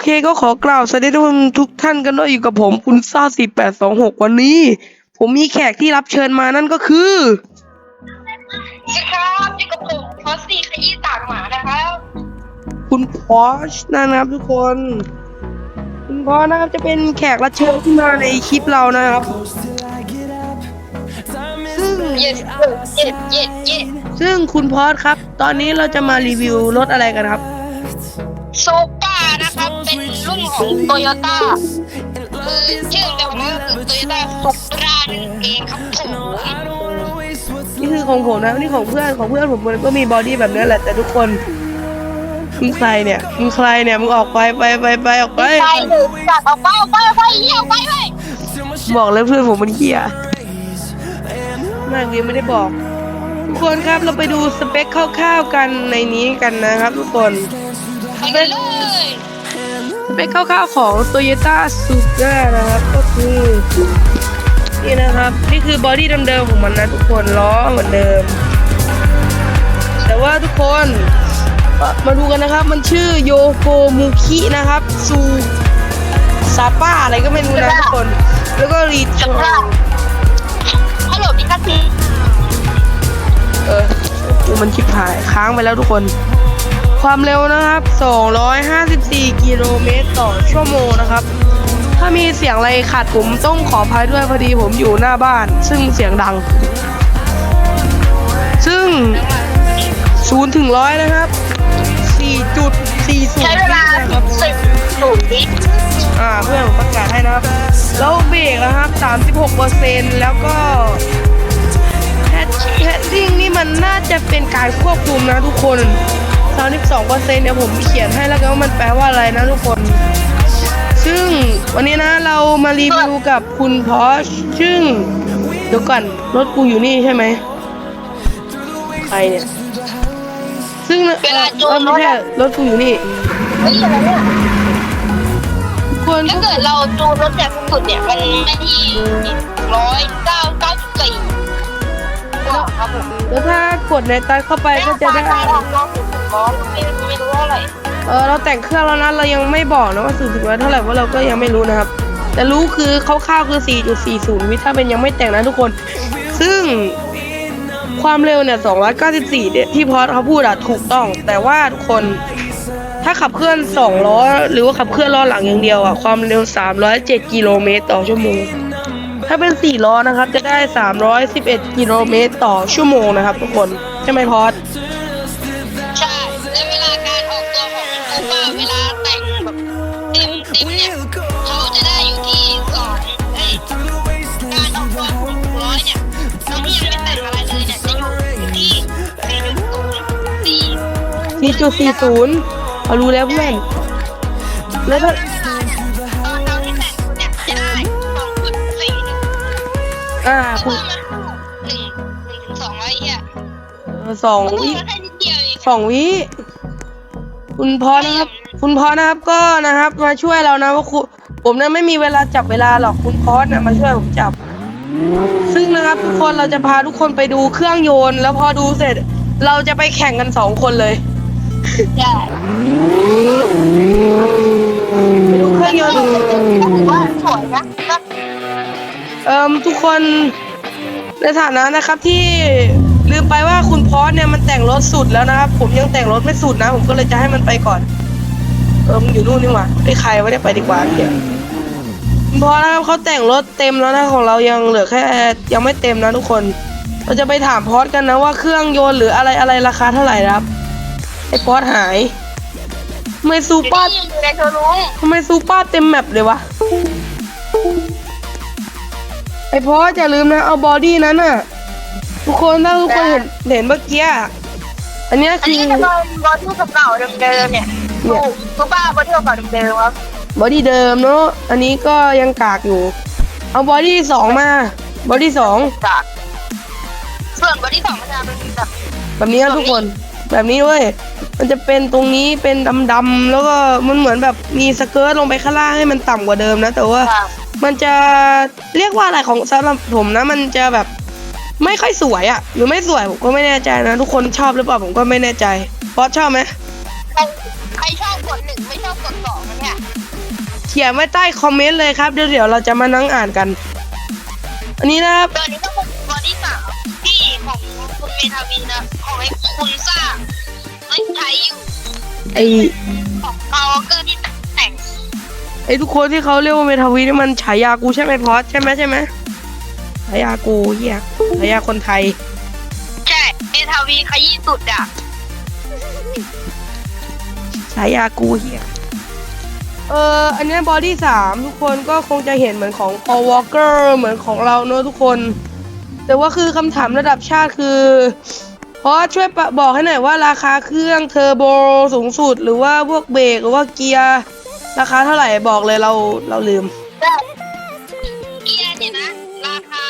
เคก็ขอกล่าวสวัสดีทุกคนทุกท่านกันด้วยอยู่กับผมคุณซ่าสี่แปดสองหกวันนี้ ผมมีแขกที่รับเชิญมานั่นก็คือสวัสดีครับอยู่กับผมพอสซี่ขยี้ตากหมานะครับคุณพอชนะครับทุกคน คุณพอชนะครับจะเป็นแขกรับเชิญที่มาในคลิปเรานะครับซึ่งเย็ดเย็ดเย็ดเย็ดซึ่งคุณพอชครับ ตอนนี้เราจะมารีวิวรถอะไรกันครับโซปา นะครับ เป็นรุ่นของโตโยต้าคือชื่อเต็มๆก็คือโตโยต้าสุปรานั่นเองครับผมนี่คือของผมนะนี่ของเพื่อนของเพื่อนผมมันก็มีบอดี้แบบนี้แหละแต่ทุกคนมึงใครเนี่ยมึงใครเนี่ยมึงออกไปไปไปไปออกไปไปเลยจัดออกไปออกไปออกไปเยี่ยวไปเลยบอกเลยเพื่อนผมมันเหี้ยมากยังไม่ได้บอก ทุกคนครับเราไปดูสเปคคร่าวๆกันในนี้กันนะครับทุกคนไปกันเลยส เปคคร่าวๆของ Toyota Supra นะครับ ก็คือนี่นะครับ นี่คือบอดี้เดิมๆของมันนะทุกคนล้อเหมือนเดิม แต่ว่าทุกคนมามาดูกันนะครับ มันชื่อโยโกมุคินะครับซูซาป้าอะไรก็ไม่รู้นะทุกคน แล้วก็รีจับได้ฮัลโหลพิกัสซีเออกูมันชิบหายค้างไปแล้วทุกคน ความเร็วนะครับ 254 กิโลเมตรต่อชั่วโมงนะครับ ถ้ามีเสียงอะไรขัดผมต้องขออภัยด้วยพอดีผมอยู่หน้าบ้าน ซึ่งเสียงดัง ซึ่ง0ถึงร้อยนะครับ 4.40ใช้เวลานะครับสิบศูนย์วิอ่าเพื่อนผมประกาศให้นะครับ แล้วเบรกนะครับ 36%แล้วก็แฮดแฮดดิ้งนี่มันน่าจะเป็นการควบคุมนะทุกคน 32%เนี่ยผมเขียนให้แล้วกันว่ามันแปลว่าอะไรนะทุกคน ซึ่งวันนี้นะเรามารีวิวกับคุณพอชซึ่งเดี๋ยวก่อนรถกูอยู่นี่ใช่ไหมใครเนี่ย ซึ่งเออเออไม่ใช่รถกูอยู่นี่เฮ้ยอะไรเนี่ยทุกคนถ้าเกิดเราจูนรถจากสุดเนี่ยมันไม่ที่ร้อยเก้า แล้วถ้ากดในตัดเข้าไปก็จะได้ลองลองถึงร้อยไม่ไม่รู้เท่าไหร่เออเราแต่งเครื่องแล้วนะเรายังไม่บอกนะว่าสูถึงร้อยเท่าไหร่เพราะเราก็ยังไม่รู้นะครับ แต่รู้คือคร่าวๆคือ 4.40 วิถ้าเป็นยังไม่แต่งนะทุกคน ซึ่งความเร็วเนี่ย 294 เนี่ยที่พอสเขาพูดอะถูกต้อง แต่ว่าทุกคนถ้าขับเคลื่อน 2 ล้อ หรือว่าขับเคลื่อนล้อหลังอย่างเดียวอะความเร็ว 307 กิโลเมตรต่อชั่วโมง ถ้าเป็น 4 ล้อนะครับ จะได้ 311 กิโลเมตรต่อชั่วโมงนะครับทุกคน ใช่ไหมพอสใช่ และเวลาการออกตัวของคูป้าเวลาแต่งแบบเต็มเต็มเนี่ยเขาจะได้อยู่ที่สองเอ้ยการออกตัวของร้อยเนี่ยตอนที่ยังไม่แต่งอะไรเลยเนี่ยจะอยู่ที่สี่จุดศูนย์สี่4.40เขารู้แล้วเพื่อนแล้วถ้า อ่าเพคุราะณว่ามันหนึ่งหนึ่งถึงสองร้อยเนี่ยเออสองมันวิแค่นิดเดียวเองสองวิคุณพอนะครับ คุณพอนะครับก็นะครับ มาช่วยเรานะว่าคุณผมเนี่ยไม่มีเวลาจับเวลาหรอกคุณพอสนะมาช่วยผมจับ ซึ่งนะครับทุกคนเราจะพาทุกคนไปดูเครื่องโยนต์แล้วพอดูเสร็จ เราจะไปแข่งกันสองคนเลยใช่ไปดูเครื่องยนต์ถือว่าสวยนะก็ เอ่มทุกคนในฐานะนะครับที่ลืมไปว่าคุณพอสเนี่ยมันแต่งรถสุดแล้วนะครับ ผมยังแต่งรถไม่สุดนะ ผมก็เลยจะให้มันไปก่อน เออมันอยู่นู่นนี่หว่าไอ้ใครไม่ได้ไปดีกว่าเดี๋ยวคุณพอสนะครับเขาแต่งรถเต็มแล้วนะของเรายังเหลือแค่ยังไม่เต็มนะทุกคน เราจะไปถามพอสกันนะว่าเครื่องยนต์หรืออะไรอะไรราคาเท่าไหร่นะครับไอ้พอสหายทำไมซูอยู่เปอร์ที่อยู่ในโชว์รูม ทำไมซูเปอร์เต็มแมปเลยวะ ไอพอจะลืมนะ เอาบอดี้นั้นน่ะ ทุกคนถ้าทุกคนเห็นเห็นเมื่อกี้อะอันเนี้ยอันคือนี้จะเป็นรถที่เก่าๆเดิมๆเนี่ยถูกทุกบ้านรถที่เก่าๆเดิมๆครับบอดี้เดิมเนาะอันนี้ก็ยังกากอยู่ เอาบอดี้สองมาบอดี้สองจากส่วนรถที่สองมันจะเป็นแบบแบบนี้นะทุกคน แบบนี้เว้ยมันจะเป็นตรงนี้เป็นดำๆแล้วก็มันเหมือนแบบมีสเกิร์ตลงไปข้างล่างให้มันต่ำกว่าเดิมนะแต่ว่า มันจะเรียกว่าอะไรของสำหรับผมนะ มันจะแบบไม่ค่อยสวยอะ่ะหรือไม่สวยผมก็ไม่แน่ใจนะ ทุกคนชอบหรือเปล่าผมก็ไม่แน่ใจบอสชอบไหมใครใครชอบกดหนึ่งไม่ชอบกดสองนะเนี่ยเขียนไว้ใต้คอมเมนต์เลยครับเดี๋ยวเดี๋ยวเราจะมานั่งอ่านกัน อันนี้นะครับตอนนี้ก็เป็นบอดี้สามที่ของคุณเมทาวินนะของไอ้คุณซ่าไม่ใช้อยู่ไอของพาวเกอร์ที่แต่ง ไอทุกคนที่เขาเรียกว่าเมทาวีนี่มันฉายากูใช่ไหมพอสใช่ไหมใช่ไหมฉายากูเฮียฉายาคนไทยใช่เมทาวีขยี้สุดอะฉายากูเฮียเอออันเนี้บอดี้สามทุกคนก็คงจะเห็นเหมือนของ Paul Walker เหมือนของเราเนอะทุกคน แต่ว่าคือคำถามระดับชาติคือพอช่วยปะบอกให้หน่อยว่าราคาเครื่องเทอร์โบสูงสุด หรือว่าพวกเบรกหรือว่าเกียร์ ราคาเท่าไหร่บอกเลยเราเราลืม เกียร์เนี่ยนะ ราคา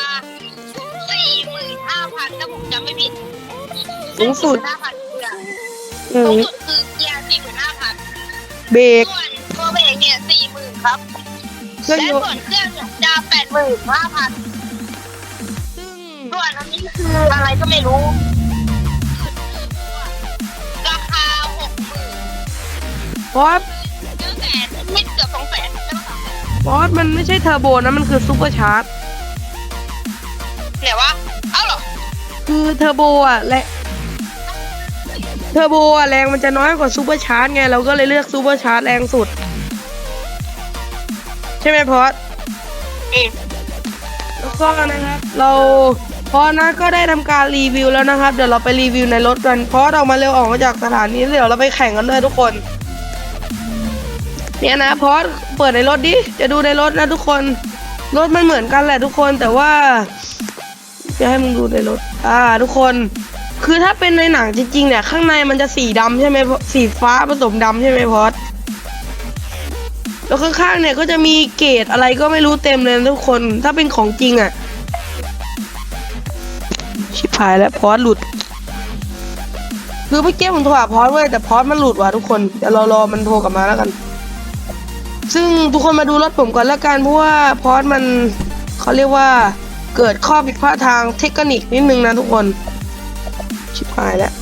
สี่หมื่นห้าพันถ้าผมจำไม่ผิดสูงสุด ห้าพันเกียร์อืสูงมสุดคือเกียร์สี่หมื่นห้าพันเบรกส่วนตัวเบรกเนี่ยสี่หมื่นครับเครื่องและยนส่วนต์เครื่องเนี่ยจะแปดหมื่นห้าพันซึ่งส่วนอันนี้คืออะไรก็ไม่รู้ราคาหกหมื่นเพราะเกือบ แสนไม่เกือบสองแสนใช่ไหมคะเพราะมันไม่ใช่เทอร์โบนะมันคือซูเปอร์ชาร์จไหนวะเอ้าเหรอคือเทอร์โบอะและเทอร์โบอะแรงมันจะน้อยกว่าซูเปอร์ชาร์จไงเราก็เลยเลือกซูเปอร์ชาร์จแรงสุด ใช่ไหมพอสอืมแล้วก็นะครับ เราพอนะก็ได้ทำการรีวิวแล้วนะครับ เดี๋ยวเราไปรีวิวในรถกันเพราะเรามาเร็วออกมาจากสถานีเดี๋ยวเราไปแข่งกันเลยทุกคน เนี่ยนะพอสเปิดในรถดิ จะดูในรถนะทุกคน รถมันเหมือนกันแหละทุกคนแต่ว่า จะให้มึงดูในรถ อ่า ทุกคน คือถ้าเป็นในหนังจริงๆเนี่ยข้างในมันจะสีดำใช่ไหมสีฟ้าผสมดำใช่ไหมพอดแล้วข้างๆเนี่ยก็จะมีเกรดอะไรก็ไม่รู้เต็มเลยทุกคน ถ้าเป็นของจริงอะ่ะ ชิบหายแล้วพอดหลุดคือเมื่อกี้ผมโทรหาพอดเว้ยแต่พอดมันหลุดว่ะทุกคนเดี๋ยวรอรอมันโทรกลับมาแล้วกัน ซึ่งทุกคนมาดูรถผมก่อนแล้วกันเพราะว่าพอดมันเขาเรียกว่าเกิดข้อผิดพลาดทางเทคนิคนิดนึงนะทุกคน ชิบหายแล้ว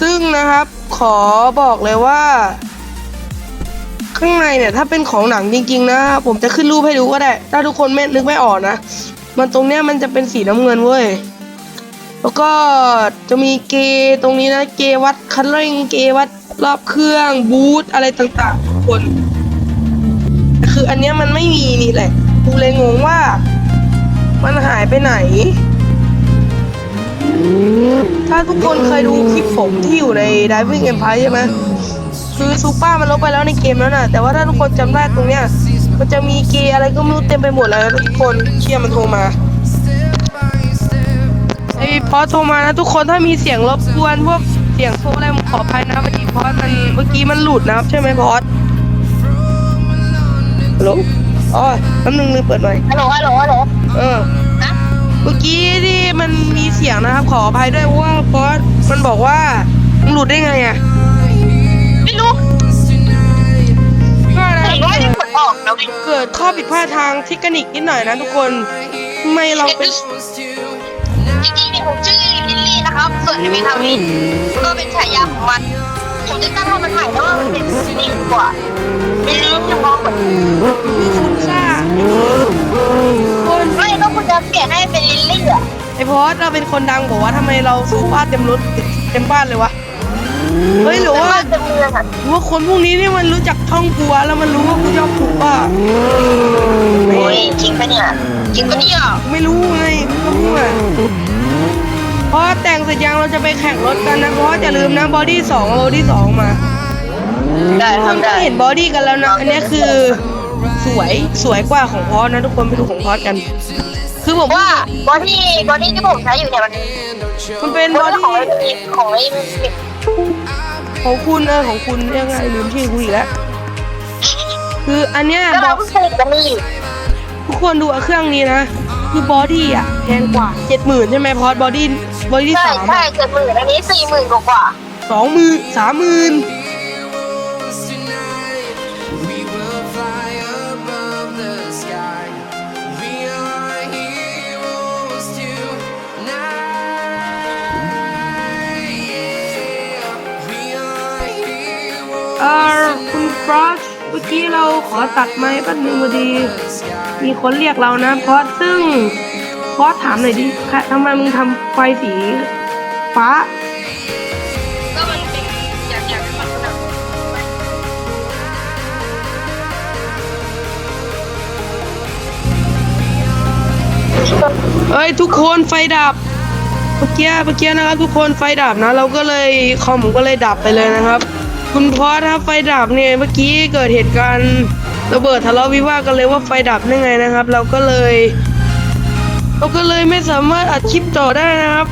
ซึ่งนะครับขอบอกเลยว่า ข้างในเนี่ย ถ้าเป็นของหนังจริงๆนะ ผมจะขึ้นรูปให้ดูก็ได้ ถ้าทุกคนไม่นึกไม่ออกนะ มันตรงเนี้ยมันจะเป็นสีน้ำเงินเว้ย แล้วก็จะมีเกย์ตรงนี้นะ เกวัดคันเร่งเกวัดรอบเครื่องบูทอะไรต่างๆทุกคนคืออันเนี้ยมันไม่มีนี่แหละกูเลยงงว่า มันหายไปไหน ถ้าทุกคนเคยดูคลิปผมที่อยู่ใน Diving Empire ใช่ไหมคือซูเปอร์มันลบไปแล้วในเกมแล้วนะแต่ว่าถ้าทุกคนจำได้ตรงเนี้ย มันจะมีเกย์อะไรก็ไม่รู้เต็มไปหมดเลยทุกคนเชียร์มันโทรมา ไอ้พอโทรมานะทุกคนถ้ามีเสียงรบกวนพวกเสียงโทรอะไรผมขออภัยนะพอดีพอสมันเมื่อกี้มันหลุดนะครับ ใช่ไหมพอสฮัลโหลอ๋อแป๊บนึงลืมเปิดหน่อยฮัลโหลฮัลโหลฮัลโหลเออนะเมื่อกี้ที่มันมีเสียงนะครับ ขออภัยด้วยเพราะว่าพอสมันบอกว่ามึงหลุดได้ไงอะไม่รู้ก็นะผมก็ไม่ได้กดออกนะเว้ยเกิดข้อผิดพลาดทางเทคนิคนิดหน่อยนะทุกคนทำไมเราเป็นจริง ครับ ส่วนในเมทาวินก็เป็นฉายาของมัน ผมจะตั้งให้มันใหม่แล้วว่ามันเป็นลิลลี่ดีกว่าลิลลี่จะมองเหมือนคุณซ่าคนไม่ต้องคุณจะเปลี่ยนให้เป็นลิลลี่อะไอพอสเราเป็นคนดังบอกว่าทำไมเราซูเปอร์เต็มรถเต็มบ้านเลยวะเฮ้ยหรือแต่ว่าว่าจะเมืองอะหรือว่าคนพวกนี้นี่มันรู้จักท่องกูวะแล้วมันรู้ว่ากูชอบซูเปอร์โอ้ยจริงปะเนี่ยจริงปะเนี่ยไม่รู้ไงก็มั่วพ อแต่งเสร็จยังเราจะไปแข่งรถกันนะเพราะว่าอย่าลืมนะบอดี้สองบอดี้สองมาได้ทุกคนทำก็ได้เห็นบอดี้กันแล้วนะอันนี้คือสวยสวยกว่าของพอสนะทุกคนไปดูของพอสกัน คือผมว่าบอดี้บอดี้ที่ผมใช้อยู่เนี่ยมันมันเป็นบบออดี้ดี้ของไอ้ของไอ้ของคุณเออของคุณเรียกไงลืมชื่อกูอีกแล้วคืออันเนี้ยก็บเราอกเพิ่งผลิตกันนี่ทุกคนดูเครื่องนี้นะ คือบอดี้อะแพงกว่าเจ็ดหมื่นใช่ไหมพอสบอดี้บอดี้ใช่สามใช่เจ็ดหมื่นอันนี้สี่หมื่นกว่าสองหมื่นสามหมื่นเออคุณฟรอส เมื่อกี้เราขอตัดไม้แป๊บนึงพอดี มีคนเรียกเรานะเพราะซึ่งฟรอสถามหน่อยดิทำไมมึงทำไฟสีฟ้าก็มันเป็นอยากอยากให้มันแบบเอ้ยทุกคนไฟดับเมื่อกี้เมื่อกี้นะครับทุกคนไฟดับนะ เราก็เลยคอมผมก็เลยดับไปเลยนะครับ คุณพอสครับไฟดับเนี่ยเมื่อกี้เกิดเหตุการณ์ระเบิดทะเลาะวิวาทกันเลยว่าไฟดับได้ไงนะครับ เราก็เลย เราก็เลยไม่สามารถอัดคลิปต่อได้นะครับ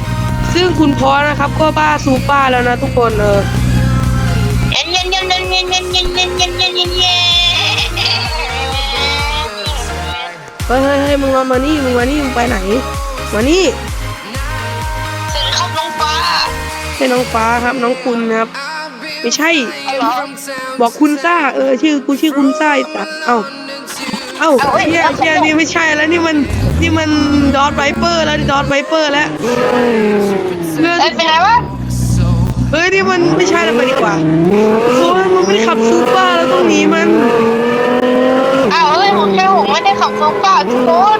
ซึ่งคุณพอสนะครับ ก็บ้าซูป้าแล้วนะทุกคนเออเย็นเย็นเย็นเย็นเย็นเย็นเย็นเย็นเย็นเย็นเย็นเย็นเฮ้ยเฮ้ยเฮ้ยมึงมามานี่มึงมานี่มึงไปไหน มานี่ถึงขับลงฟ้าให้น้องฟ้าครับน้องคุณนะครับ ไม่ใช่เอาเหรอบอกคุณซ่า เออ ชื่อกูชื่อคุณซ่าไอ้สัตว์เอ้าเอ้าเอาเว้ยเชี่ยเชี่ยนี่ไม่ใช่แล้วนี่มันนี่มันดอทไวเปอร์แล้วดอทไวเปอร์แล้วเรื่องเอ้ยเป็นไรวะเฮ้ยนี่มันไม่ใช่แล้วไปดีกว่าโอ้ยมันไม่ขับซูเปอร์แล้วต้องหนีมันอ้าวเอ้ยผมแค่ผมไม่ได้ขับซูเปอร์ทุกคน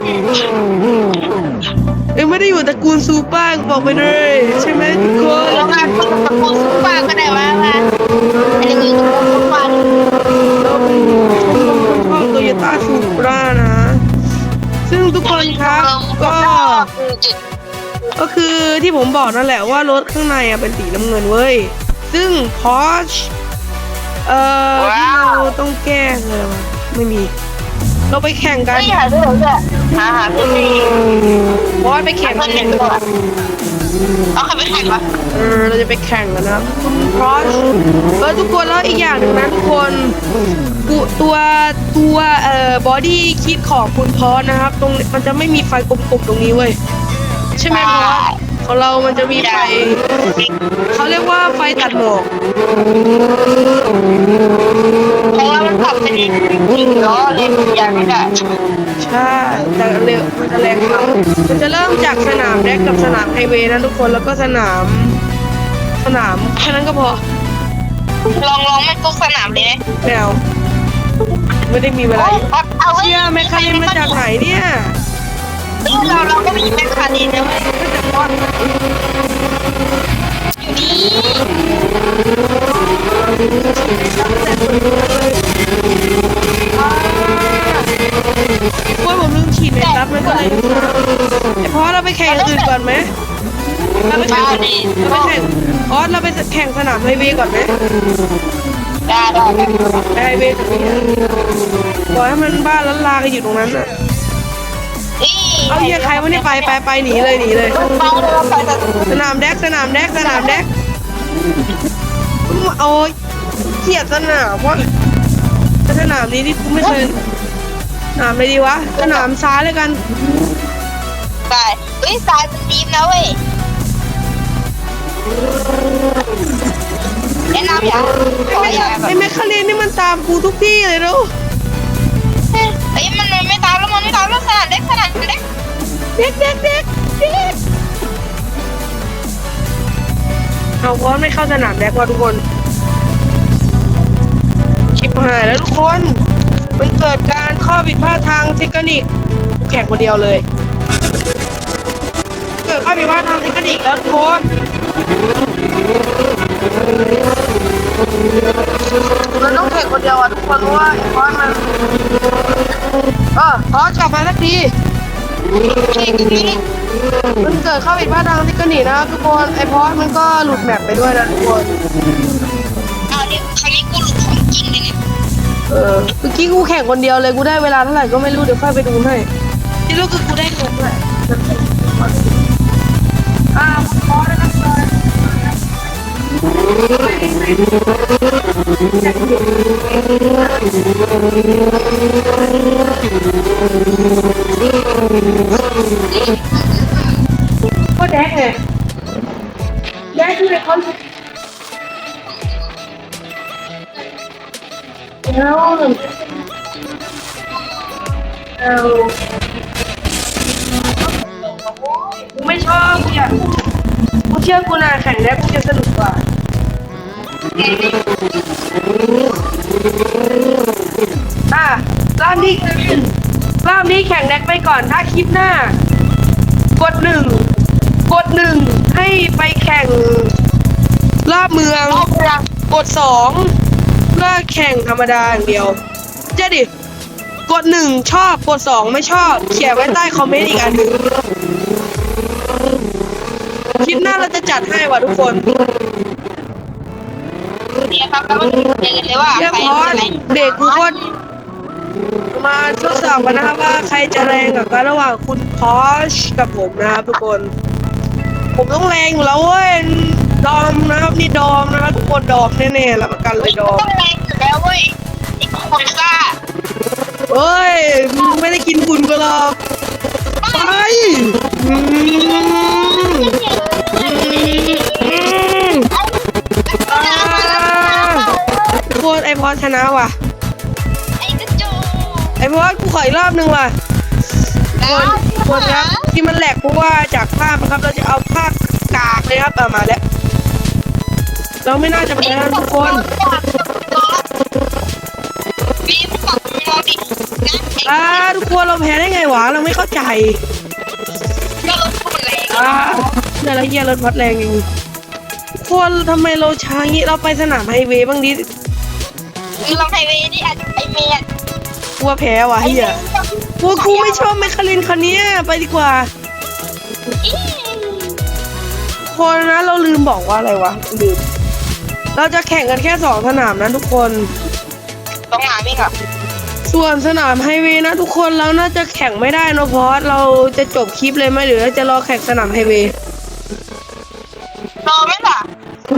เอ้ยไม่ได้อยู่ตระกูลซูเปอร์บอกไปเลยใช่ไหมทุกคนแล้วงานก็ตะกูลซูเปอร์ก็ได้มา คือจุดก็คือที่ผมบอกนั่นแหละว่ารถข้างในอะเป็นสีน้ำเงินเว้ย ซึ่งพอชเอ่อที่เราต้องแก้คืออะไรวะไม่มี เราไปแข่งกันไม่หาเรื่องเลยหาหาเพื่อนดีพอสไปแข่งเพื่อนกันเห็นก่อนเอาใครไปแข่งวะเออเราจะไปแข่งกันนะครับคุณพอชเออทุกคนแล้วอีกอย่างหนึ่งนะทุกคนกูตัวตัวเอ่อบอดี้คิดของคุณพอสนะครับ ตรงมันจะไม่มีไฟกลมๆตรงนี้เว้ยใช่ไหมพอส ของเรามันจะมีไฟเขาเรียกว่าไฟตัดหมอกเพราะว่ามันขับเป็นจริงๆล้อเลยอย่างนี้แหละใช่แต่เร็วมันจะแรงกว่ามันจะเริ่มจากสนามแรกกับสนามไฮเวย์นะทุกคนแล้วก็สนาม สนามแค่นั้นก็พอ ลองลองไม่ทุกสนามเลยไหมแนวไม่ได้มีเวลาเอาไว้เชี่ยแมคคาเรนมาจากไหนเนี่ย เราเราก็มีแมคคาเรนนะอยู่นี่ว่าผมลืมฉีดเมครับมันก็เลยแต่พอเราไปแข่งอย่างอื่นก่อนไหมเราไปแข่งได้ดิเราไปแข่งพอเราไปแข่งสนามไฮเวย์ก่อนไหมได้ได้ไฮเวย์ตรงนี้บอกให้มันบ้านล้านลากันอยู่ตรงนั้นน่ะ เอาเหี้ยใครวะเนี่ยไปไปไปหนีเลยหนีเลยเบาเลยไปแต่สนามแดกสนามแดกสนามแดกมึงเอาเกียดสนามวะสนามนี้ที่กูไม่เคยสนามอะไรดีวะสนามซ้ายเลยกันได้เฮ้ยสายสตีมนะเว้ยแนะนำอย่างขออย่างแบบไอ้แมคคาเรนนี่มันตามกูทุกที่เลยเนาะเฮ้ยมันไม่ตามแล้วมันไม่ตามแล้ว เด็กเด็กเด็กเด็กเอาพร้อมไม่เข้าสนามแดกว่ะทุกคนชิบหายแล้วทุกคน มันเกิดการข้อผิดพลาดทางเทคนิค แข่งคนเดียวเลย เกิดข้อผิดพลาดทางเทคนิคแล้วทุกคนเราต้องแข่งคนเดียวอะทุกคนเพราะว่าไอ้พอสมันเออพอสกลับมาสักที มันเกิดข้อผิดพลาดทางเทคนิคนะครับทุกคนไอพอสมันก็หลุดแมปไปด้วยนะทุกคนเอาเดี๋ยวคราวนี้กูหลุดของจริงเลยเนี่ยเออเมื่อกี้กูแข่งคนเดียวเลยกูได้เวลาเท่าไหร่ก็ไม่รู้เดี๋ยวค่อยไปดูให้ที่รู้คือกูได้เงินด้วยอ่าพอแล้วนะ ครับก็แดกไงแดกคือในคอนเทนต์แล้วเอากูไม่ชอบกูอยากกูเชื่อกูนะแข่งแล้วกูจะสนุกกว่าอะรอบนี้ รอบนี้แข่งแดกไปก่อนถ้าคลิปหน้า กดหนึ่งกดหนึ่งให้ไปแข่งรอบเมืองรอบเมืองกดสองเพื่อแข่งธรรมดาอย่างเดียวเจ๊ดิกดหนึ่งชอบกดสองไม่ชอบ เขียนไว้ใต้คอมเมนต์อีกอันหนึ่งคลิปหน้าเราจะจัดให้ว่ะทุกคนเนี่ยครับแล้วก็เจอกันเลยว่าเรียบใครร้อยเป็นอะไรเด็กกูก็ มาทดสอบกันนะครับว่าใครจะแรงกับกันระหว่างคุณพอชกับผมนะครับทุกคน ผมต้องแรงอยู่แล้วเว้ยดอมนะครับนี่ดอมนะครับทุกคนดอมแน่ๆรับประกันเลยดอมต้องแรงอยู่แล้วเว้ยไอ้คนซ่าเอ้ยมึงไม่ได้กินคุณก็หรอกไปอืมอืมอ่าทุกคนไอพอชนะว่ะไอ้กระจูไอพอกูขออีกรอบหนึ่งว่ะแล้วทุกคนครับที่มันแหลกเพราะว่าจากภาพนะครับเราจะเอาภาพกากเลยครับเอามาแล้ว เราไม่น่าจะแพ้นะทุกคนวีมปักมองดินะอ่าทุกคนเราแพ้ได้ไงวะเราไม่เข้าใจก็รถพูดแรงอ่าเนี่ยอะไรเงี้ยรถพัดแรงอย่างงี้คนทำไมเราช้างี้เราไปสนามไฮเวย์บ้างดิลองไฮเวย์ดิอาจจะไอเมย์ก ลัวแพ้ว่ะเฮียกลัวกูไม่ชอบไมคคาเรนคันเนี้ยไปดีกว่า คนนะเราลืมบอกว่าอะไรวะลืมเราจะแข่งกันแค่สองสนามนะทุกคน ต้องหาไม่กับส่วนสนามไฮเวย์นะทุกคนเราน่าจะแข่งไม่ได้นะเพราะเราจะจบคลิปเลยไหมหรือเราจะรอแข่งสนามไฮเวย์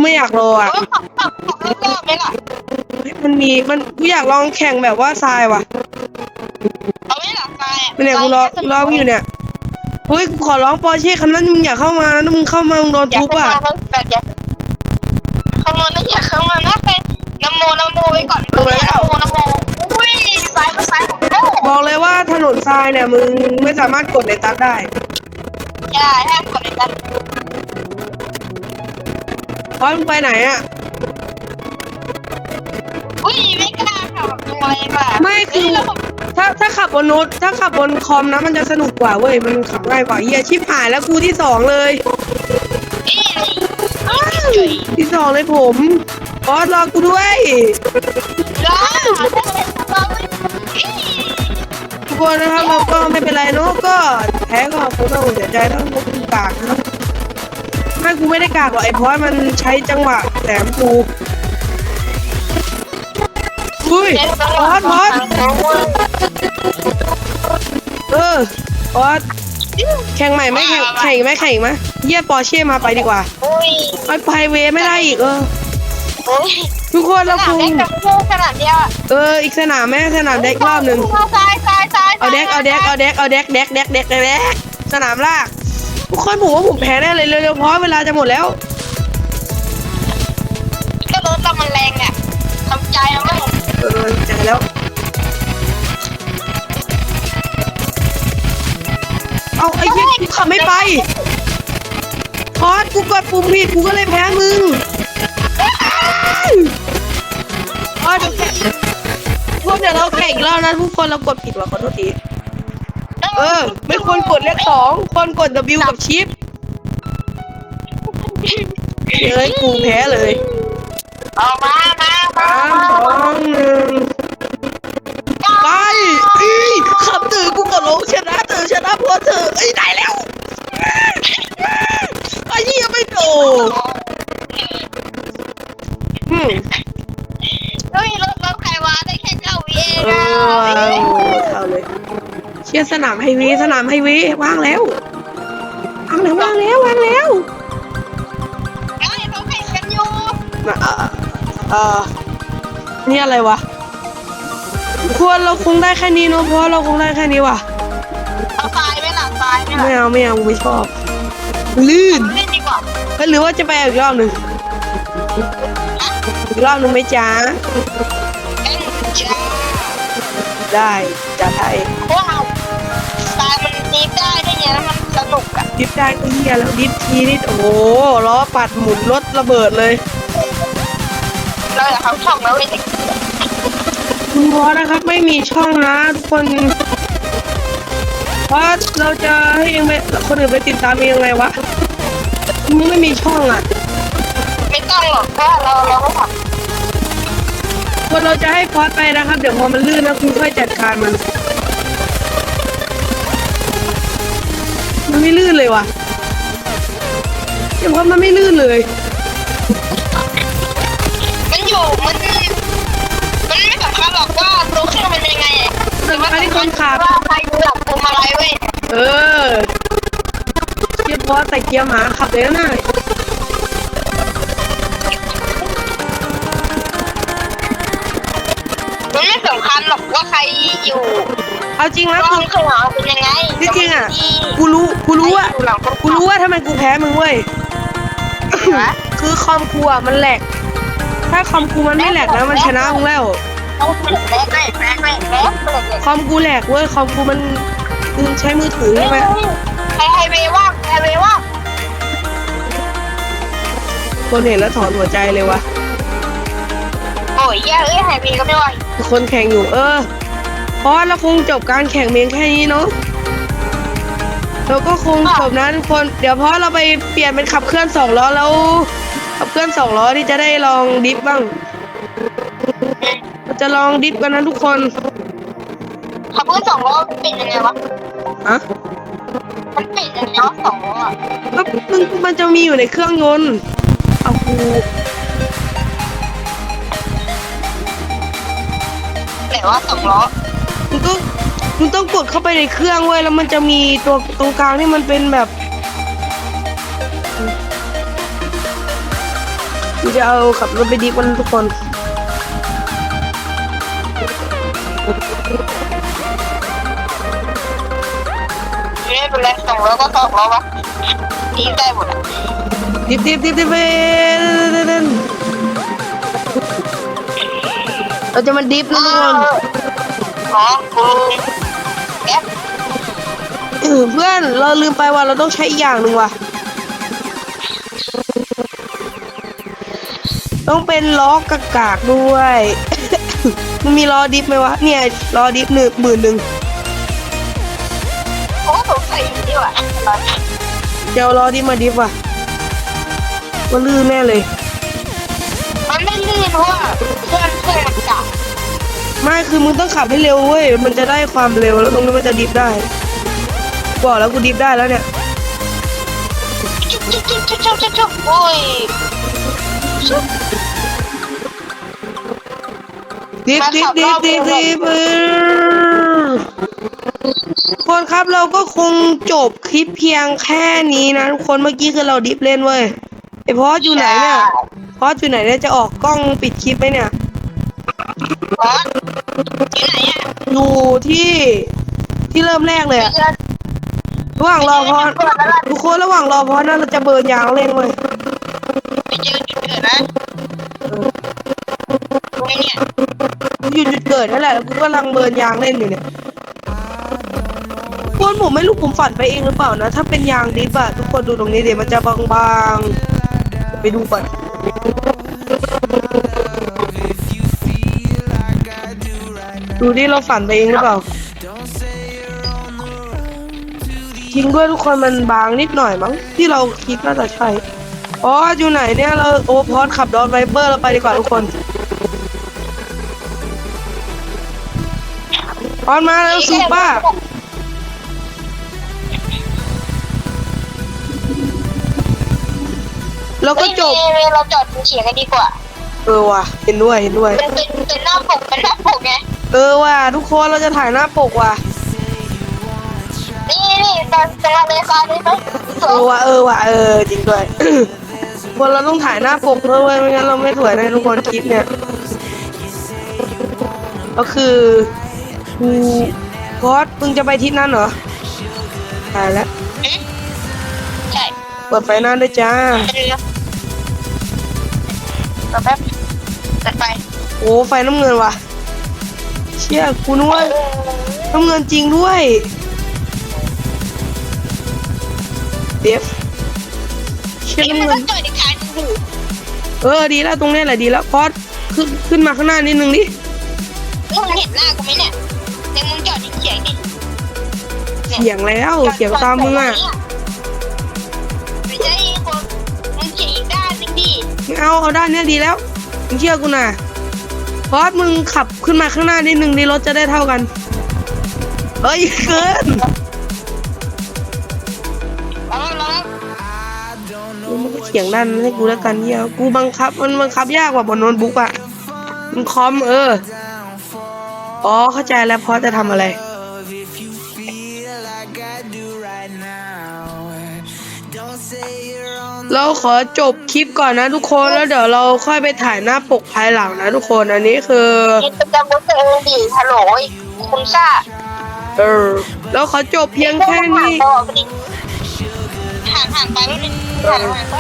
ไม่อยากรออะอขับขับขับรอบไหมล่ะ มันมีมันกูอยากลองแข่งแบบว่าทรายว่ะเอาไหมล่ะไปไม่เนี่ยกูรอรอมึงอยู่เนี่ยเฮ้ยกูขอร้องปอเช่คันนั้นมึงอย่าเข้ามานะมึงเข้ามามึงโดนอยาทุบเข้าอะ มาแบบอยาเข้ามานะอยากเข้ามานะไปน้ำโมน้ำโมไว้ก่อนน้ำโมน้ำโมอุ้ยซ้ายมาซ้ายของโลกบอกเลยว่าถนนทรายเนี่ยมึงไม่สามารถกดในตัดได้ ใช่ห้ามกดเลยนะเพราะมึงไปไหนอะอุ้ยไม่กล้าขับแบบตัวเองว่ะไม่คือเฮ้ยแล้วผมถ้าถ้าขับบนโน้ตถ้าขับบนคอมนะมันจะสนุกกว่าเว้ยมันขับง่ายกว่าเฮียชิบหายแล้วกูที่สองเลยเอ้ยอะไรจุ๋ยที่สองเลยผมบอสรอกูด้วยร้าได้เลยร้าเลยเอ้ยทุกคนนะครับเราก็ไม่เป็นไรเนอะก็แพ้ก็คงต้องเสียใจถ้าพวกกูกากนะครับ ไม่กูไม่ได้กากหรอกไอ้พอสมันใช้จังหวะแหลมกูอุ้ยพอสพอสเออพอสแข่งใหม่ไหมแข่งแข่งอีกไหมแข่งอีกไหมเยี่ยปอร์เช่มาไปดีกว่าอุ้ยไปไปเวไม่ได้อีกเอออุ้ยทุกคนขเรานาคดงเล็กกับลูกขนาดเดียวอะเอออีกสนามแม่สนามเด็กรอบหนึ่งซ้ายซ้ายซ้ายเอาเด็กเอาเด็กเอาเด็กเอาเด็กเด็กเด็กเด็กเด็กเด็กสนามลาก ทุกคนผมว่าผมแพ้ได้เลยเร็วๆเพราะเวลาจะหมดแล้ว ก็รถเรามันแรงเนี่ยทำใจเอาไว้เออใจแล้วเอาไอ้เหี้ยกูขับไม่ไปพอสกูกดปุ่มผิดกูก็เลยแพ้มึงพอสพวกเดี๋ยวเราแข่งอีกแล้วนะทุกคนเรากดผิดว่ะขอโทษที เออ ไม่ควรกดเลขสองควรกด W กับชิปเฮ้ยกูแพ้เลย เอามามามาสามสองหนึ่งไปอีขับตื่นกูกดลงชนะตื่นชนะพอเธอไอ้ยได้แล้วไอ้เหี้ยไม่โดนอืม เฮ้ยรถรถใครวะได้แค่เก้าวิเองเออะอเข้าเลย เชียร์สนามไฮเวย์สนามไฮเวย์ว่างแล้วว่างแล้วว่างแล้วว่างแล้วเฮ้ยเขาแข่งกันอยู่มาเอ่อเอ่อนี่อะไรวะควรเราคงได้แค่นี้เนอะเพราะเราคงได้แค่นี้ว่ะเอาตายไหมล่ะตายไหมไม่ล่ะเอาไม่เอากูไม่ชอบ ลื่นเล่นดีกว่าเฮ้ยหรือว่าจะไปอีกรอบหนึ่งอีกรอบหนึ่งไหมจ๊ะเล่นจ้า ได้จะได้ว้าวตายมันดีได้ได้ไงแล้วมันสนุกอะดิฟได้ก็เฮียแล้วดิฟทีนี่โอ้โหล้อปัดหมุนรถระเบิดเลยเราอยากเขาช่องแล้วเว้ยคุณพอนะครับ ไม่มีช่องนะทุกคนเพราะเราจะให้เองไปคนอื่นไปติดตามเองยังไงวะมึงไม่มีช่องอะไม่ต้องหรอกเพราะเราเราก็ทคนเราจะให้พอดไปนะครับ เดี๋ยวพอมันลื่นนะคุณค่อยจัดการมัน มันไม่ลื่นเลยวะเดี๋ยวพอดมันไม่ลื่นเลยำมันอยู่มัน มันไม่สำคัญหรอกว่าตัวเครื่องมันเป็นยังไงอะแต่ว่าอันนี้คนขับว่าใครดูหลักพวงมาลัยเว้ยเออเกียร์พอดแต่เกียร์หมาขับเลยนะมันไม่สำคัญหรอกว่าใครอยู่ เอาจริงนะกล้กูองเครื่องหลังเป็นยังไงที่จริงอะที่กูรู้กูรู้ว่าอยู่หลังคนกูรู้ว่าทำไมกูแพ้มึงเว้ยคือคอมกูอะมันแหลก ถ้าคอมกูมันไม่แหลกนะมันชนะมึงแล้วต้องเปิดแม่ไม่แม่ไม่แม่เปิดเลยคอมกูแหลกเว้ยคอมกูมันมึงใช้มือถือใช่ไหมไฮไฮเวย์ว่างไฮเวย์ว่างคนเห็นแล้วถอนหัวใจเลยวะโอ้ยแย่เอ้ยไฮเวย์ก็ไม่ไหวคนแข่งอยู่เออ เพราะเราคงจบการแข่งเพียงแค่นี้เนาะเราก็คงจบนะทุกคน เดี๋ยวเพราะเราไปเปลี่ยนเป็นขับเคลื่อนสองล้อแล้ว ขับเคลื่อนสองล้อที่จะได้ลองดิฟบ้างเราจะลองดิฟกันนะทุกคนขับเพื่อนสองล้อเป็นยังไงวะอะมันเป็นยังไงวะสองล้ออะก็มันมันจะมีอยู่ในเครื่องยนต์เอากูไหนว่าสองล้อ มึงต้องมึงต้องกดเข้าไปในเครื่องเว้ยแล้วมันจะมีตัวตรงกลางที่มันเป็นแบบกูจะเอาขับรถไปดิฟกันทุกคนไม่เป็นไรสองล้อก็สองล้อวะดีได้หมดอะดิฟดิฟดิฟดิฟเราจะมาดิฟนะทุกคน อ๋อกูแก๊ปเออเพื่อนเราลืมไปว่าเราต้องใช้อีกอย่างหนึ่งว่ะ ต้องเป็นล้อกากากๆด้วย มันมีล้อดิฟไหมวะ เนี่ยล้อดิฟหนึ่งหมื่นหนึ่งโอ้สงสัยดีว่ะเดี๋ยวล้อดิฟมาดิฟว่ะว่าลื่นแน่เลย ไม่คือมึงต้องขับให้เร็วเว้ย มันจะได้ความเร็วแล้วตรงนี้มันจะดิฟได้บอกแล้วกูดิฟได้แล้วเนี่ยโอ้ยดิฟดิฟดิฟดิฟดิฟเออทุกคนครับเราก็คงจบคลิปเพียงแค่นี้นะทุกคนเมื่อกี้คือเราดิฟเล่นเว้ยไอพอสอยู่ไหนเนี่ยพอสอยู่ไหนเนี่ยจะออกกล้องปิดคลิปไหมเนี่ย บอสอยู่ไหนอะอยู่ที่ที่เริ่มแรกเลยอะระหว่างรอพอสทุกคนระหว่างรอพอสนะเราจะเบิร์นยางเล่นเว้ยไปเจอจุดเกิดนะตรงนี้เนี่ยกูอยู่จุดเกิดนั่นแหละแล้วกูกำลังเบิร์นยางเล่นอยู่เนี่ยทุกคนผมไม่รู้ผมฝันไปเองหรือเปล่านะ ถ้าเป็นยางดิฟอะทุกคนดูตรงนี้เดี๋ยวมันจะบางๆไปดูก่อน ดูดิเราฝันไปเองหรือเปล่าจริงด้วยทุกคนมันบางนิดหน่อยมั้งที่เราคิดน่าจะใช่อ๋ออยู่ไหนเนี่ยเราโอพอดขับดอทไวเปอร์เราไปดีกว่าทุกคนพอดมาแล้วซูป้าแล้วก็จบเฮ้ยเราจอดเฉียงกันดีกว่า เออว่ะเห็นด้วยเห็นด้วย มันเป็นเป็นหน้าปกเป็นหน้าปกไง เออว่ะทุกคนเราจะถ่ายหน้าปกว่ะนี่นี่ตอนเป็นอะไรซาได้ไหมเออว่ะเออว่ะเออจริงด้วย คนเราต้องถ่ายหน้าปกเพื่อไว้ยไม่งั้นเราไม่สวยในะทุกคนคลิปเนี่ย ก็คือกูพอดมึงจะไปทิศนั้นเหรอถ่ายแล้วใช่เปิดไฟหน้าด้วยจ้า เป็นเรือต่อแป๊บตัดไปโอ้ไฟน้ำเงินว่ะเชี่ยกูนึกว่าน้ำเงินจริงด้วยเดฟเชี่ยนี่น้ำมันเงิต้อนงจอดอีกทางหนึงอยู่เออดีแล้วตรงนี้แหละดีแล้วพอดขึ้นขึ้นมาข้างหน้านิดนึงดิเอนี่มึงเห็นหน้ากูไหมเนี่ยเดี๋ยวมึงจอดเฉียงดิเสียงแล้วเสียงตามมึงอะไม่ใช่คนมึงเฉียงอีกด้านหนึงดิไม่เอาเอาด้านเนี้ยดีแล้วมึงเชื่อกูนะ พอสมึงขับขึ้นมาข้างหน้านิดนึงดีรถจะได้เท่ากัน เฮ้ยเกินแล้วแล้วมึงก็เขียงด้านให้กูแล้วกันเฮียกูบังคับ มันบังคับยากกว่าบนโน้ตบุ๊กอะมันคอมเออ อ๋อเข้าใจแล้วพอสจะทำอะไร เราขอจบคลิปก่อนนะทุกคนแล้วเดี๋ยวเราค่อยไปถ่ายหน้าปกภายหลังนะทุกคนอันนี้คือ กิจกรรมของตัวเองดิฮัลโหลคุณซ่าเออเราขอจบเพียงแค่นี้ ห่างห่างไปแล้วนึงห่างห่างไป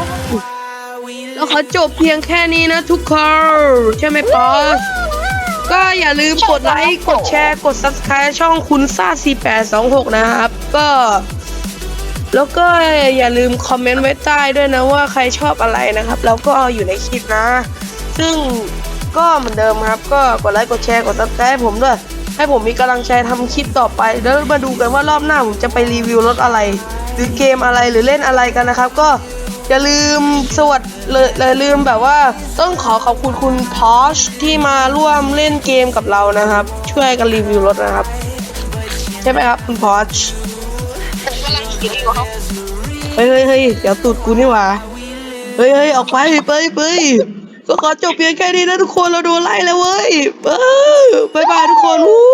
เราขอจบเพียงแค่นี้นะทุกคนใช่ไหมปอสก็อย่าลืมกดไลค์ กดแชร์ กด subscribe ช่องคุณซ่า4826 นะครับ ก็ แล้วก็อย่าลืมคอมเมนต์ไว้ใต้ด้วยนะว่าใครชอบอะไรนะครับ แล้วก็เอาอยู่ในคลิปนะ ซึ่งก็เหมือนเดิมครับ ก็กดไลค์กดแชร์กด subscribe ให้ผมด้วย ให้ผมมีกำลังใจทำคลิปต่อไป แล้วมาดูกันว่ารอบหน้าผมจะไปรีวิวรถอะไร หรือเกมอะไรหรือเล่นอะไรกันนะครับ ก็อย่าลืมสวัสดีเลยอย่าลืมแบบว่าต้องขอขอบคุณคุณพอชที่มาร่วมเล่นเกมกับเรานะครับ ช่วยกันรีวิวรถนะครับ ใช่ไหมครับ คุณพอช กำลังหิวอยู่ครับเฮ้ยเฮ้ยเฮ้ยเดี๋ยวตูดกูนี่หว่าเฮ้ยเฮ้ยออกไปไปไปก็ขอจบเพียงแค่นี้นะทุกคนเราโดนไล่แล้วเว้ยเออบายบายทุกคนวู้